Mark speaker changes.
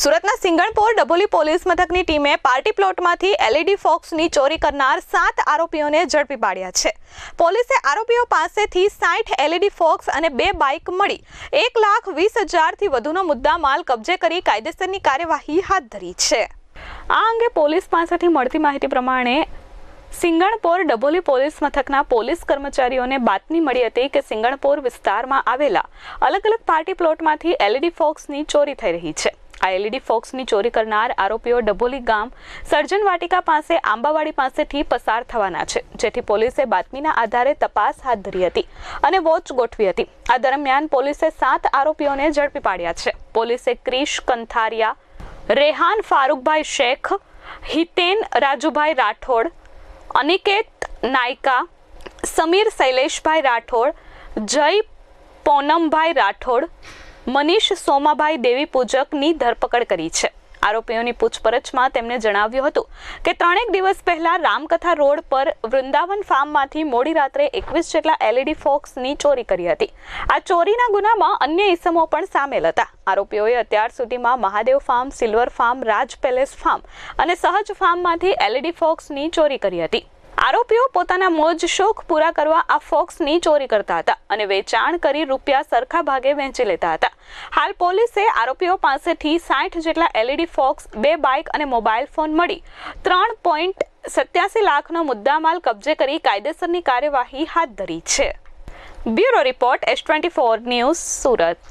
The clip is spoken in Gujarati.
Speaker 1: સુરતના સિંગણપોર ડભોલી પોલીસ મથકની ટીમે પાર્ટી પ્લોટમાંથી એલઈડી ફોક્સની ચોરી કરનાર સાત આરોપીઓને ઝડપી પાડ્યા છે. પોલીસે આરોપીઓ પાસેથી સાઠ એલઈડી ફોક્સ અને બે બાઇક મળી એક લાખ વીસ હજારથી વધુનો મુદ્દા માલ કબજે કરી કાયદેસરની કાર્યવાહી હાથ ધરી છે. આ અંગે પોલીસ પાસેથી મળતી માહિતી પ્રમાણે સિંગણપોર ડભોલી પોલીસ મથકના પોલીસ કર્મચારીઓને બાતમી મળી હતી કે સિંગણપોર વિસ્તારમાં આવેલા અલગ અલગ પાર્ટી પ્લોટમાંથી એલઈડી ફોક્સની ચોરી થઈ રહી છે. આ એલઈડી ફોક્સની ચોરી કરનાર આરોપીઓ ડભોલી ગામ સર્જન વાટિકા પાસે, આંબાવાડી પાસેથી પસાર થવાના છે, જેથી પોલીસે બાતમીના આધારે તપાસ હાથ ધરી હતી અને વોચ ગોઠવી હતી. આ દરમિયાન પોલીસે સાત આરોપીઓને ઝડપી પાડ્યા છે. પોલીસે ક્રિશ કંથારિયા, રેહાન ફારૂકભાઈ શેખ, હિતેન રાજુભાઈ રાઠોડ, અનિકેત નાયકા, સમીર શૈલેષભાઈ રાઠોડ, જય પોનમભાઈ રાઠોડ મનીષ સોમાભાઈ દેવી પૂજકની ધરપકડ કરી છે. આરોપીઓની પૂછપરછમાં તેમણે જણાવ્યું હતું કે ત્રણેક દિવસ પહેલા રામકથા રોડ પર વૃંદાવન ફાર્મમાંથી મોડી રાત્રે એકવીસ જેટલા એલઈડી ફોક્સની ચોરી કરી હતી. આ ચોરીના ગુનામાં અન્ય ઇસમો પણ સામેલ હતા. આરોપીઓએ અત્યાર સુધીમાં Mahadev farm, silver farm, Raj palace farm અને સહજ ફાર્મમાંથી એલઈડી ફોક્સની ચોરી કરી હતી. આરોપીઓ પોતાના મોજ શોખ પૂરા કરવા આ ફોક્સની ચોરી કરતા હતા અને વેચાણ કરી રૂપિયા સરખા ભાગે વહેંચી લેતા હતા. હાલ પોલીસે આરોપીઓ પાસેથી સાઠ જેટલા એલઈડી ફોક્સ, બે બાઇક અને મોબાઈલ ફોન મળી. ત્રણ પોઈન્ટ સત્યાસી લાખનો મુદ્દામાલ કબજે કરી કાયદેસરની કાર્યવાહી હાથ ધરી છે. Bureau report, S twenty four news, Surat.